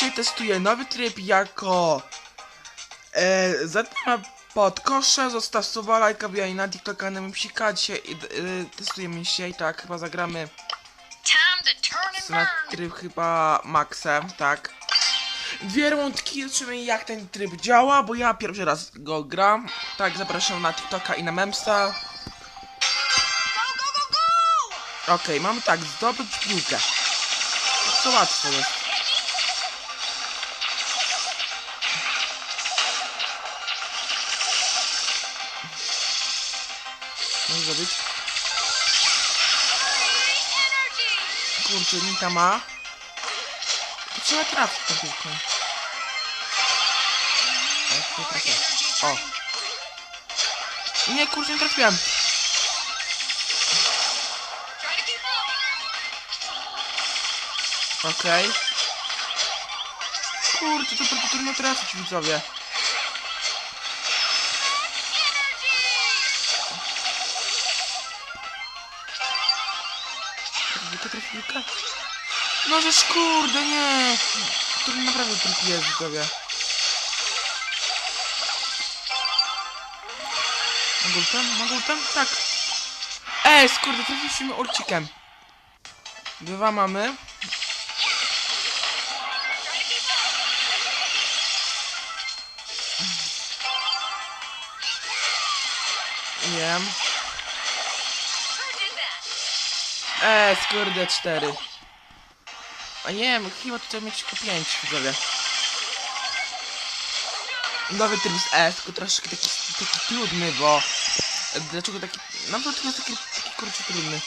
dzisiaj testuję nowy tryb jako e, zatem pod kosze, zostaw suba, lajka, wbijaj na TikToka, na psika, dzisiaj e, testujemy dzisiaj, tak, chyba zagramy na tryb chyba Maxem, tak. Dwie rundki, zobaczymy jak ten tryb działa, bo ja pierwszy raz go gram. Tak, zapraszam na TikToka i na Memsa. Go, go, go, go! Okej, mamy tak, zdobyć piłkę. Co łatwo jest. Może zrobić? Kurczę, Nita ma. To trzeba trafić tą piłką. O, nie kurczę, nie trafiłem. Try to keep up. Okej. Kurczę, to bardzo trudno trafić, widzowie. Tylko trafiłka? No żeż kurde, nie! To naprawdę trudno jest, widzowie. Mogultem? Mogultem? Tak. Ej, skurde, trafiliśmy orcikiem. Dwa mamy. Wiem. Who Eee, skurde, cztery. A nie chyba tutaj mieć tylko pięć, widzowie. Nowy tryb z S, tylko troszeczkę taki, taki trudny, bo... Dlaczego taki... Naprawdę jest taki, taki kurczę trudny.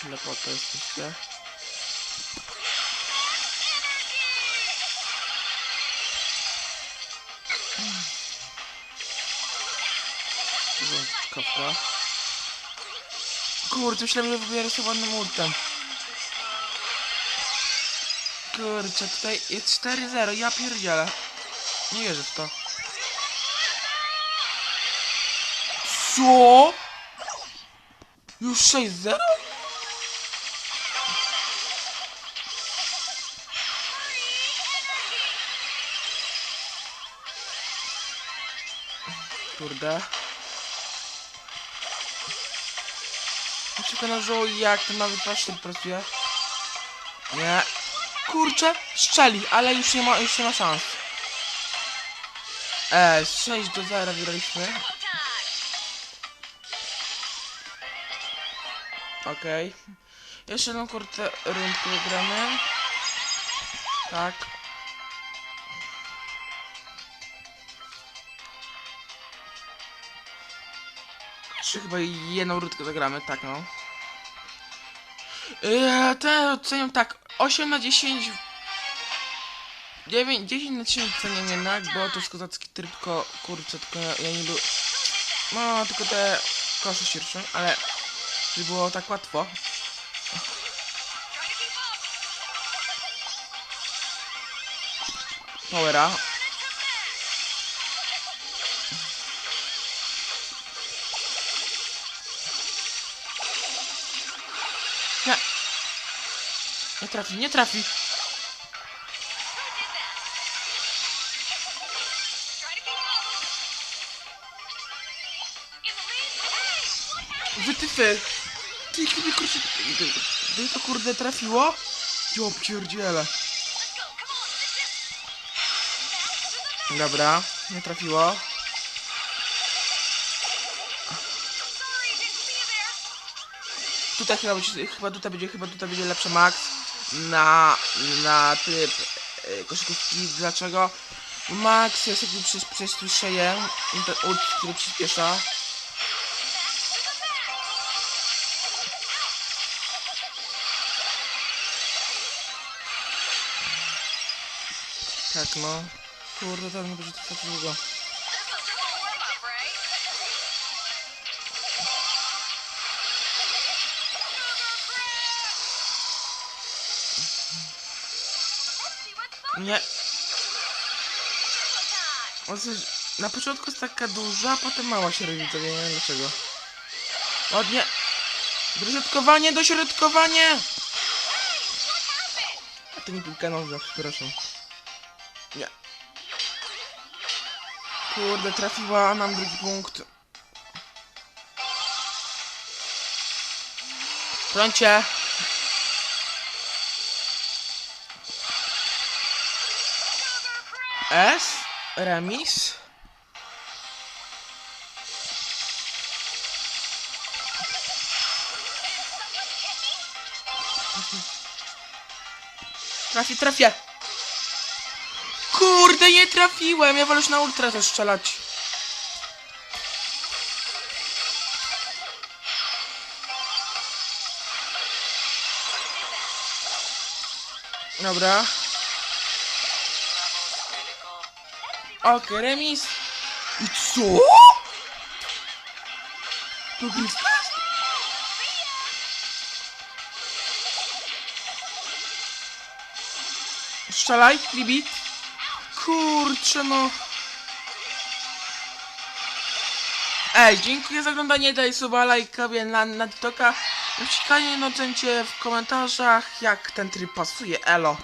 Ślepota jesteście. Kawka. Kurczę, myślałem, że wybiorę sobie ładnym ultem. Kurczę, tutaj jest 4-0, ja pierdzielę. Nie wierzę w to. Co? Już 6-0? Kurde. Czekaj na żoł jak ten nowy twarz pracuje. Nie. Kurczę, strzeli, ale już nie ma, już nie ma szans. E, 6 do 0 wygraliśmy. Okej. Jeszcze jedną kurtę rundkę wygramy. Tak. Jeszcze chyba jedną rundkę zagramy, tak no. Eee, ten oceniam tak, 8 na 10. 9, 10 na 10 oceniam jednak, bo to jest kozacki tryb, tylko kurczę, tylko ja, ja nie lubię. No, tylko te kosze siersze, ale żeby było tak łatwo. Powera. Nie trafi, nie trafi. Wytyfy. Ty, kiedy kurczę... Gdyby to kurde trafiło? Jo, pierdziele. Dobra, nie trafiło. Tutaj chyba, będzie- chyba tutaj będzie, chyba tutaj będzie lepszy max na, na tryb e, koszykówki. Dlaczego? Max jest jakby przez, przez tu szyję, i ten ult, który przyspiesza. Tak no. Kurde, to nie będzie trwać długo. Nie. O, coś- na początku jest taka duża, a potem mała to nie wiem dlaczego. Ładnie. Dośrodkowanie, dośrodkowanie! To nie piłka nożna, przepraszam. Nie. Kurde, trafiła nam drugi punkt. Brońcie. S. Remis. Trafię, trafię. Kurde, nie trafiłem. Ja wolę już na ultra to strzelać. Dobra. Okej, remis. I co? To jest... Strzelaj, Bibi. Kurczę no. Ej, dziękuję za oglądanie, daj suba, lajka, na, na TikToka. Wciskanie na w komentarzach, jak ten tryb pasuje, elo.